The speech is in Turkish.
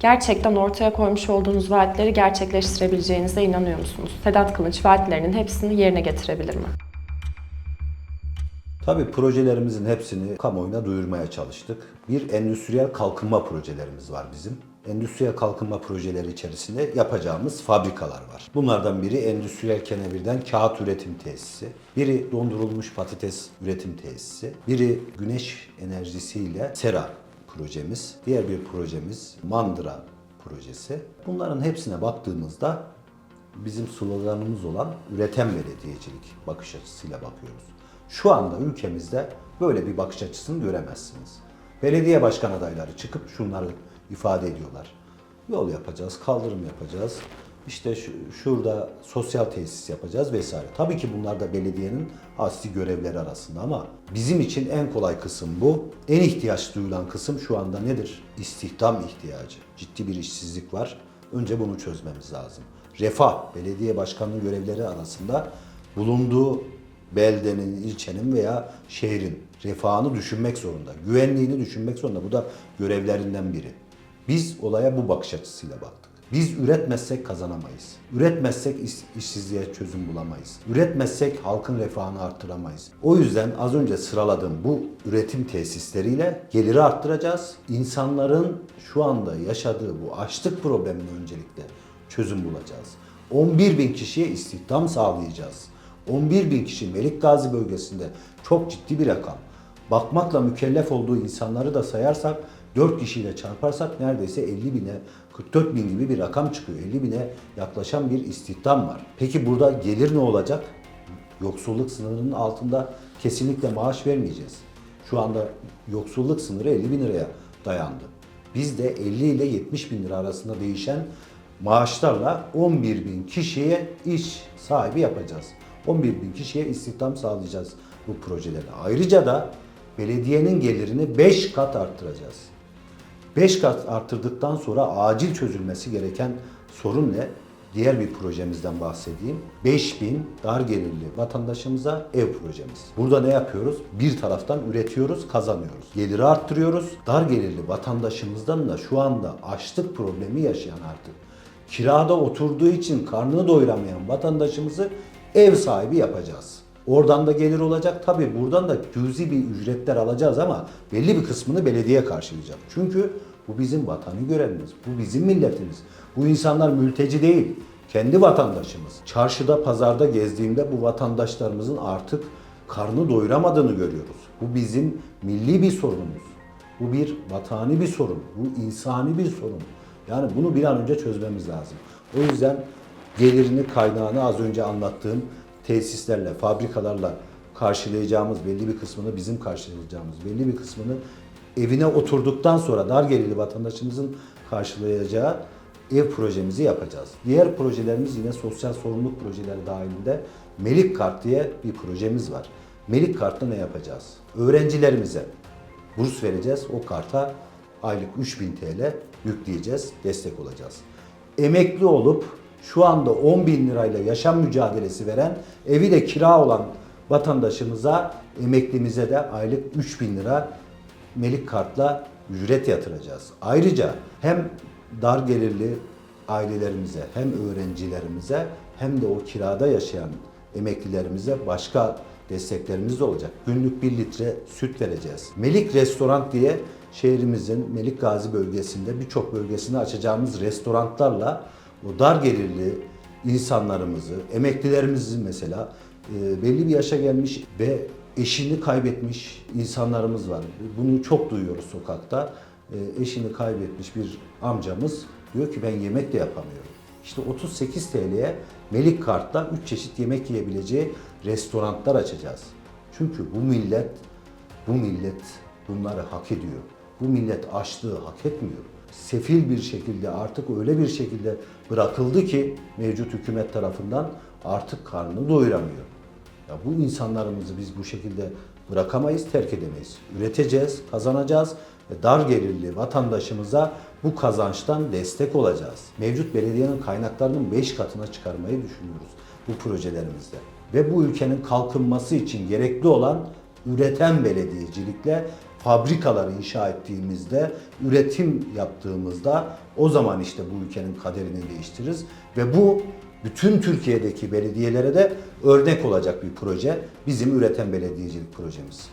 Gerçekten ortaya koymuş olduğunuz vaatleri gerçekleştirebileceğinize inanıyor musunuz? Sedat Kılıç vaatlerinin hepsini yerine getirebilir mi? Tabii projelerimizin hepsini kamuoyuna duyurmaya çalıştık. Bir endüstriyel kalkınma projelerimiz var bizim. Endüstriyel kalkınma projeleri içerisinde yapacağımız fabrikalar var. Bunlardan biri endüstriyel kenevirden kağıt üretim tesisi, biri dondurulmuş patates üretim tesisi, biri güneş enerjisiyle sera projemiz, diğer bir projemiz mandıra projesi. Bunların hepsine baktığımızda bizim sloganımız olan üreten belediyecilik bakış açısıyla bakıyoruz. Şu anda ülkemizde böyle bir bakış açısını göremezsiniz. Belediye başkan adayları çıkıp şunları ifade ediyorlar. Yol yapacağız, kaldırım yapacağız, işte şu, şurada sosyal tesis yapacağız vesaire. Tabii ki bunlar da belediyenin asli görevleri arasında ama bizim için en kolay kısım bu. En ihtiyaç duyulan kısım şu anda nedir? İstihdam ihtiyacı. Ciddi bir işsizlik var. Önce bunu çözmemiz lazım. Refah, belediye başkanlığı görevleri arasında bulunduğu beldenin, ilçenin veya şehrin refahını düşünmek zorunda. Güvenliğini düşünmek zorunda. Bu da görevlerinden biri. Biz olaya bu bakış açısıyla baktık. Biz üretmezsek kazanamayız. Üretmezsek iş- işsizliğe çözüm bulamayız. Üretmezsek halkın refahını arttıramayız. O yüzden az önce sıraladığım bu üretim tesisleriyle geliri arttıracağız. İnsanların şu anda yaşadığı bu açlık problemine öncelikle çözüm bulacağız. 11 bin kişiye istihdam sağlayacağız. 11 bin kişi Melik Gazi bölgesinde çok ciddi bir rakam. Bakmakla mükellef olduğu insanları da sayarsak 4 kişiyle çarparsak neredeyse 50 bine 44 bin gibi bir rakam çıkıyor. 50 bine yaklaşan bir istihdam var. Peki burada gelir ne olacak? Yoksulluk sınırının altında kesinlikle maaş vermeyeceğiz. Şu anda yoksulluk sınırı 50 bin liraya dayandı. Biz de 50 ile 70 bin lira arasında değişen maaşlarla 11 bin kişiye iş sahibi yapacağız. 11 bin kişiye istihdam sağlayacağız bu projelerle. Ayrıca da belediyenin gelirini 5 kat arttıracağız. 5 kat arttırdıktan sonra acil çözülmesi gereken sorun ne? Diğer bir projemizden bahsedeyim. 5000 dar gelirli vatandaşımıza ev projemiz. Burada ne yapıyoruz? Bir taraftan üretiyoruz, kazanıyoruz. Geliri arttırıyoruz. Dar gelirli vatandaşımızdan da şu anda açlık problemi yaşayan artık kirada oturduğu için karnını doyuramayan vatandaşımızı ev sahibi yapacağız. Oradan da gelir olacak. Tabii buradan da cüzi bir ücretler alacağız ama belli bir kısmını belediye karşılayacak. Çünkü bu bizim vatani görevimiz. Bu bizim milletimiz. Bu insanlar mülteci değil. Kendi vatandaşımız. Çarşıda, pazarda gezdiğimde bu vatandaşlarımızın artık karnı doyuramadığını görüyoruz. Bu bizim milli bir sorunumuz. Bu bir vatani bir sorun. Bu insani bir sorun. Yani bunu bir an önce çözmemiz lazım. O yüzden gelirini, kaynağını az önce anlattığım tesislerle, fabrikalarla karşılayacağımız belli bir kısmını bizim karşılayacağımız belli bir kısmını evine oturduktan sonra dar gelirli vatandaşımızın karşılayacağı ev projemizi yapacağız. Diğer projelerimiz yine sosyal sorumluluk projeleri dahilinde Melik Kart diye bir projemiz var. Melik Kart'ta ne yapacağız? Öğrencilerimize burs vereceğiz. O karta aylık 3000 TL yükleyeceğiz, destek olacağız. Emekli olup şu anda 10 bin lirayla yaşam mücadelesi veren, evi de kira olan vatandaşımıza, emeklimize de aylık 3000 lira Melik Kart'la ücret yatıracağız. Ayrıca hem dar gelirli ailelerimize hem öğrencilerimize hem de o kirada yaşayan emeklilerimize başka desteklerimiz de olacak. Günlük 1 litre süt vereceğiz. Melik Restoran diye şehrimizin Melik Gazi bölgesinde birçok bölgesinde açacağımız restoranlarla o dar gelirli insanlarımızı, emeklilerimizi mesela e, belli bir yaşa gelmiş ve eşini kaybetmiş insanlarımız var. Bunu çok duyuyoruz sokakta. E, eşini kaybetmiş bir amcamız diyor ki ben yemek de yapamıyorum. İşte 38 TL'ye Melik Kart'ta 3 çeşit yemek yiyebileceği restoranlar açacağız. Çünkü bu millet, bu millet bunları hak ediyor. Bu millet açlığı hak etmiyor. Sefil bir şekilde artık öyle bir şekilde bırakıldı ki mevcut hükümet tarafından artık karnını doyuramıyor. Ya bu insanlarımızı biz bu şekilde bırakamayız, terk edemeyiz. Üreteceğiz, kazanacağız ve dar gelirli vatandaşımıza bu kazançtan destek olacağız. Mevcut belediyenin kaynaklarının 5 katına çıkarmayı düşünüyoruz bu projelerimizde. Ve bu ülkenin kalkınması için gerekli olan üreten belediyecilikle fabrikaları inşa ettiğimizde, üretim yaptığımızda o zaman işte bu ülkenin kaderini değiştiririz ve bu bütün Türkiye'deki belediyelere de örnek olacak bir proje bizim üreten belediyecilik projemiz.